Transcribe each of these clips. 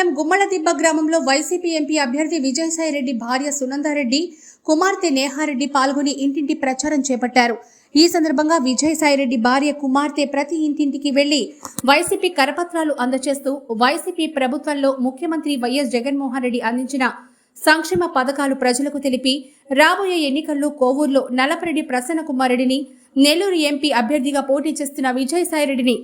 మండలం గుమ్మలదిబ్బ గ్రామంలో YCP MP అభ్యర్థి విజయసాయిరెడ్డి భార్య సునందారెడ్డి కుమార్తె నేహారెడ్డి పాల్గొని ఇంటింటి ప్రచారం చేపట్టారు. ఈ సందర్భంగా విజయసాయిరెడ్డి భార్య కుమార్తె ప్రతి ఇంటింటికి వెళ్ళి వైసీపీ కరపత్రాలు అందజేస్తూ వైసీపీ ప్రభుత్వంలో ముఖ్యమంత్రి వైఎస్ జగన్మోహన్ రెడ్డి అందించిన సంక్షేమ పథకాలు ప్రజలకు తెలిపి రాబోయే ఎన్నికల్లో కోవూరులో నలపరెడ్డి ప్రసన్న కుమార్ రెడ్డిని నెల్లూరు ఎంపీ అభ్యర్థిగా పోటీ చేస్తున్న విజయసాయిరెడ్డిని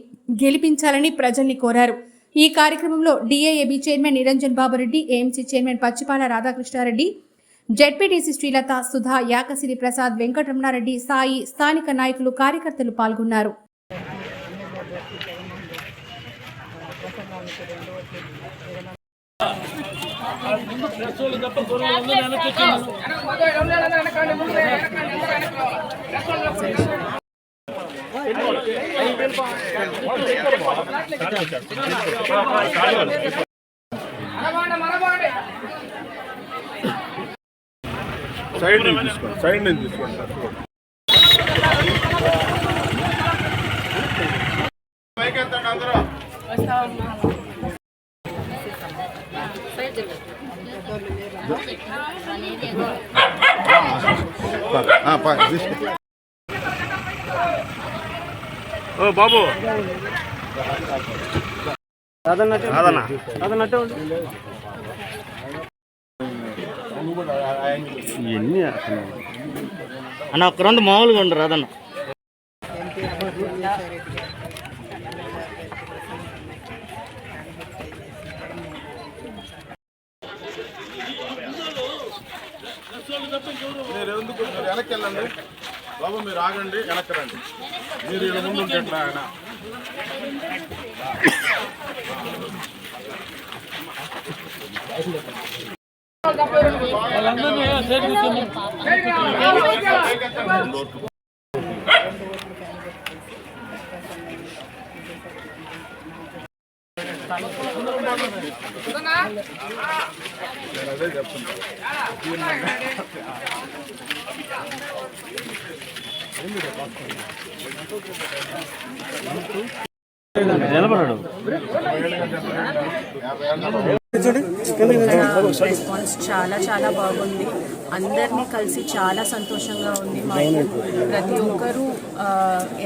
గెలిపించాలని ప్రజల్ని కోరారు. ఈ కార్యక్రమంలో DAAB chairman Niranjan Babu Reddy AMC chairman Pachipala Radhakrishna Reddy ZPTC Srilatha Sudha Yakasiri Prasad Venkataramana Reddy Sai స్థానిక నాయకులు కార్యకర్తలు పాల్గొన్నారు. సైడ్ నుంచి తీసుకోండి సైడ్ నుంచి తీసుకోండి పైకి పైకెత్తండి అందరూ ఓ బాబు. ఇవన్నీ అసలు. అన్న ఒక్క రెండు మామూలుగా ఉండరు అదన్న మీరు ఎందుకు వెనక్కి వెళ్ళండి. బాబు మీరు ఆగండి వెనక్కి రండి. మీరు ఇలా ముందు ఉంటే ఆయన? అదే చెప్తున్నా. నిలబడడు రెస్పాన్స్ చాలా చాలా బాగుంది. అందరినీ కలిసి చాలా సంతోషంగా ఉంది మాకు ప్రతి ఒక్కరూ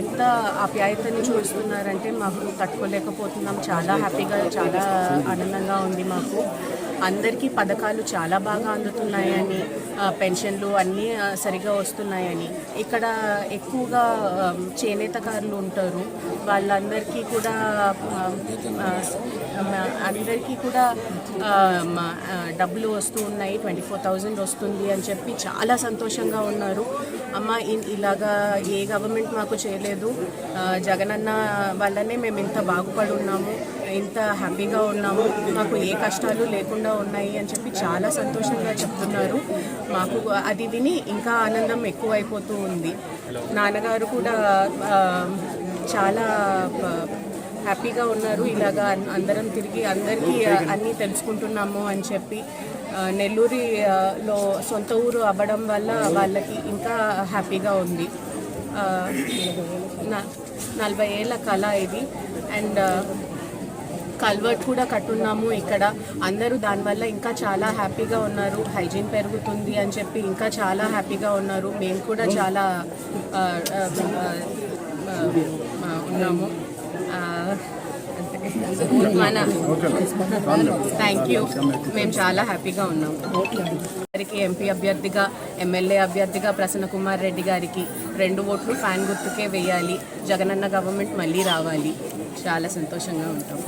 ఎంత ఆప్యాయతని చూస్తున్నారంటే మాకు తట్టుకోలేకపోతున్నాం. చాలా హ్యాపీగా చాలా ఆనందంగా ఉంది మాకు. అందరికీ పథకాలు చాలా బాగా అందుతున్నాయని పెన్షన్లు అన్నీ సరిగా వస్తున్నాయని. ఇక్కడ ఎక్కువగా చేనేతకారులు ఉంటారు. వాళ్ళందరికీ కూడా అందరికీ కూడా డబ్బులు వస్తూ ఉన్నాయి. ట్వంటీ ఫోర్ థౌజండ్ వస్తుంది అని చెప్పి చాలా సంతోషంగా ఉన్నారు. అమ్మ ఇలాగా ఏ గవర్నమెంట్ మాకు చేయలేదు. జగనన్న వల్లనే మేము ఇంత బాగుపడి ఉన్నాము. ఇంత హ్యాపీగా ఉన్నాము మాకు ఏ కష్టాలు లేకుండా ఉన్నాయి అని చెప్పి చాలా సంతోషంగా చెప్తున్నారు. మాకు అది విని ఇంకా ఆనందం ఎక్కువైపోతూ ఉంది. నాన్నగారు కూడా చాలా హ్యాపీగా ఉన్నారు. ఇలాగా అందరం తిరిగి అందరికీ అన్నీ తెలుసుకుంటున్నాము అని చెప్పి నెల్లూరిలో సొంత ఊరు అవ్వడం వల్ల వాళ్ళకి ఇంకా హ్యాపీగా ఉంది. న- నలభై ఏళ్ళ కళ ఇది. అండ్ కల్వర్ట్ కూడా కట్టున్నాము ఇక్కడ. అందరూ దానివల్ల ఇంకా చాలా హ్యాపీగా ఉన్నారు. హైజీన్ పెరుగుతుంది అని చెప్పి ఇంకా చాలా హ్యాపీగా ఉన్నారు. మేము కూడా చాలా ఉన్నాము. మన థ్యాంక్ యూ మేము చాలా హ్యాపీగా ఉన్నాం. గారికి ఎంపీ అభ్యర్థిగా ఎమ్మెల్యే అభ్యర్థిగా ప్రసన్న కుమార్ రెడ్డి గారికి రెండు ఓట్లు ఫ్యాన్ గుర్తుకే వేయాలి. జగనన్న గవర్నమెంట్ మళ్ళీ రావాలి. చాలా సంతోషంగా ఉంటాం.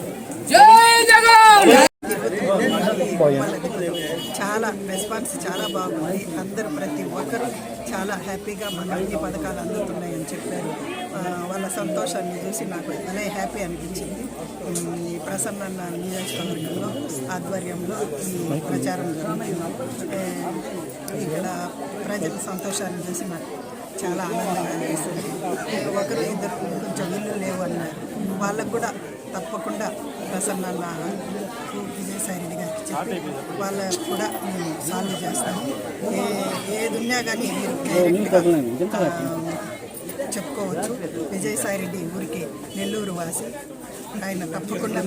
చాలా రెస్పాన్స్ చాలా బాగుంది. అందరూ ప్రతి ఒక్కరూ చాలా హ్యాపీగా మాకు అన్ని పథకాలు అందుతున్నాయని చెప్పారు. వాళ్ళ సంతోషాన్ని చూసి నాకు అనే హ్యాపీ అనిపించింది. ఈ ప్రసన్న నియోజకవర్గంలో ఆధ్వర్యంలో ఈ ప్రచారం జరుగుతుంది. ఇక్కడ ప్రజల సంతోషాన్ని చూసి నాకు చాలా ఆనందంగా అనిపిస్తుంది. ఒకరు ఇద్దరు కొంచెం ఇల్లు లేవు అన్నారు. వాళ్ళకు కూడా తప్పకుండా ప్రసన్న విజయసాయిరెడ్డి గారికి చెప్పి వాళ్ళకు కూడా మేము సాల్వ్ చేస్తాము. ఏ ఏది ఉన్నా కానీ మీరు డైరెక్ట్గా, చెప్పుకోవచ్చు. విజయసాయి రెడ్డి ఊరికి నెల్లూరు వాసి. ఆయన తప్పకుండా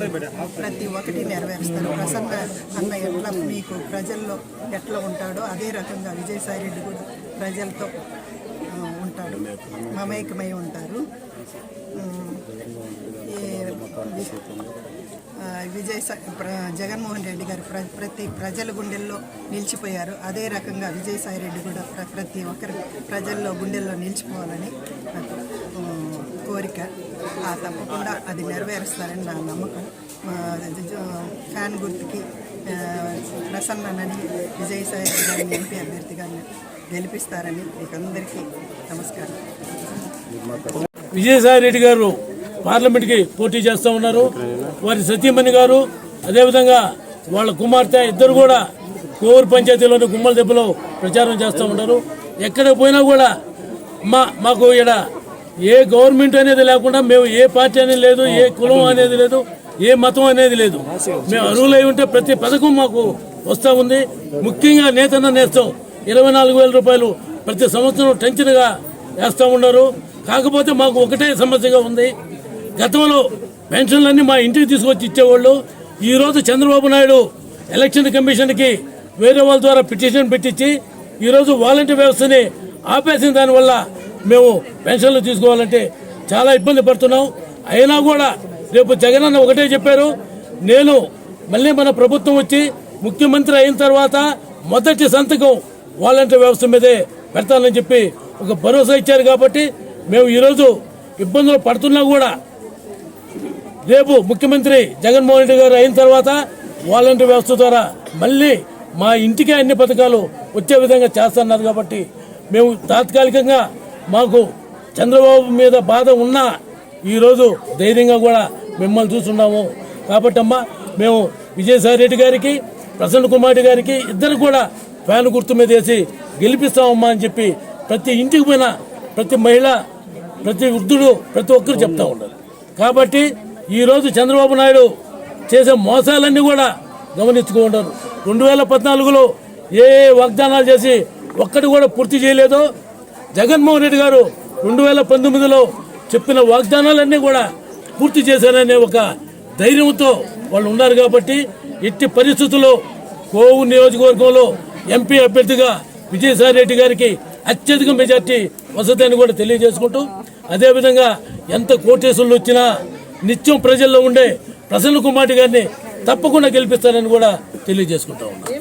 ప్రతి ఒక్కటి నెరవేరుస్తారు. ప్రసన్న అన్న ఎట్లా మీకు ప్రజల్లో ఎట్లా ఉంటాడో అదే రకంగా విజయసాయి రెడ్డి కూడా ప్రజలతో ఉంటాడు. మమేకమై ఉంటారు. విజయ జగన్మోహన్ రెడ్డి గారు ప్ర ప్రతి ప్రజల గుండెల్లో నిలిచిపోయారు. అదే రకంగా విజయసాయి రెడ్డి కూడా ప్రతి ఒక్కరి ప్రజల్లో గుండెల్లో నిలిచిపోవాలని నాకు కోరిక. ఆ తప్పకుండా అది నెరవేరుస్తారని నా నమ్మకం. ఫ్యాన్ గుర్తుకి ప్రసన్ననని విజయసాయి రెడ్డి గారిని ఎంపీ అభ్యర్థిగా గెలిపిస్తారని మీకు అందరికీ నమస్కారం. విజయసాయి రెడ్డి గారు పార్లమెంట్కి పోటీ చేస్తూ ఉన్నారు. వారి సతీమణి గారు అదేవిధంగా వాళ్ళ కుమార్తె ఇద్దరు కూడా కోవూరు పంచాయతీలోని గుమ్మల దెబ్బలో ప్రచారం చేస్తూ ఉంటారు ఎక్కడ పోయినా కూడా మా మాకు ఇక్కడ ఏ గవర్నమెంట్ అనేది లేకుండా మేము ఏ పార్టీ అనేది లేదు ఏ కులం అనేది లేదు ఏ మతం అనేది లేదు. మేము అరువులై ఉంటే ప్రతి పథకం మాకు వస్తూ ఉంది. ముఖ్యంగా నేతన్న నేస్తాం ఇరవై నాలుగు వేల రూపాయలు ప్రతి సంవత్సరం టెన్షన్గా వేస్తూ ఉన్నారు. కాకపోతే మాకు ఒకటే సమస్యగా ఉంది. గతంలో పెన్షన్లన్నీ మా ఇంటికి తీసుకొచ్చి ఇచ్చేవాళ్ళు. ఈరోజు చంద్రబాబు నాయుడు ఎలక్షన్ కమిషన్కి వేరే వాళ్ళ ద్వారా పిటిషన్ పెట్టించి ఈరోజు వాలంటీర్ వ్యవస్థని ఆపేసిన దానివల్ల మేము పెన్షన్లు తీసుకోవాలంటే చాలా ఇబ్బంది పడుతున్నాం. అయినా కూడా రేపు జగనన్న ఒకటే చెప్పారు. నేను మళ్ళీ మన ప్రభుత్వం వచ్చి ముఖ్యమంత్రి అయిన తర్వాత మొదటి సంతకం వాలంటీర్ వ్యవస్థ మీదే పెడతానని చెప్పి ఒక భరోసా ఇచ్చారు కాబట్టి మేము ఈరోజు ఇబ్బందులు పడుతున్నా కూడా రేపు ముఖ్యమంత్రి జగన్మోహన్ రెడ్డి గారు అయిన తర్వాత వాలంటీర్ వ్యవస్థ ద్వారా మళ్ళీ మా ఇంటికే అన్ని పథకాలు వచ్చే విధంగా చేస్తున్నారు కాబట్టి మేము తాత్కాలికంగా మాకు చంద్రబాబు మీద బాధ ఉన్నా ఈరోజు ధైర్యంగా కూడా మిమ్మల్ని చూస్తున్నాము. కాబట్టి అమ్మా మేము విజయసాయి రెడ్డి గారికి ప్రసన్న కుమార్ గారికి ఇద్దరు కూడా ఫ్యాన్ గుర్తు మీద వేసి గెలిపిస్తామమ్మా అని చెప్పి ప్రతి ఇంటికి పోయిన ప్రతి మహిళ ప్రతి వృద్ధుడు ప్రతి ఒక్కరు చెప్తా ఉన్నారు కాబట్టి ఈరోజు చంద్రబాబు నాయుడు చేసే మోసాలన్నీ కూడా గమనించుకుంటారు రెండు వేల పద్నాలుగులో ఏ వాగ్దానాలు చేసి ఒక్కటి కూడా పూర్తి చేయలేదో జగన్మోహన్ రెడ్డి గారు రెండు వేల పంతొమ్మిదిలో చెప్పిన వాగ్దానాలన్నీ కూడా పూర్తి చేశారనే ఒక ధైర్యంతో వాళ్ళు ఉన్నారు కాబట్టి ఎట్టి పరిస్థితుల్లో కోవు నియోజకవర్గంలో ఎంపీ అభ్యర్థిగా విజయసాయి రెడ్డి గారికి అత్యధిక మెజార్టీ వసతిని కూడా తెలియజేసుకుంటూ అదేవిధంగా ఎంత కోటేశ్వరులు వచ్చినా నిత్యం ప్రజల్లో ఉండే ప్రసన్న కుమార్ గారిని తప్పకుండా గెలిపిస్తారని కూడా తెలియజేసుకుంటా ఉన్నాను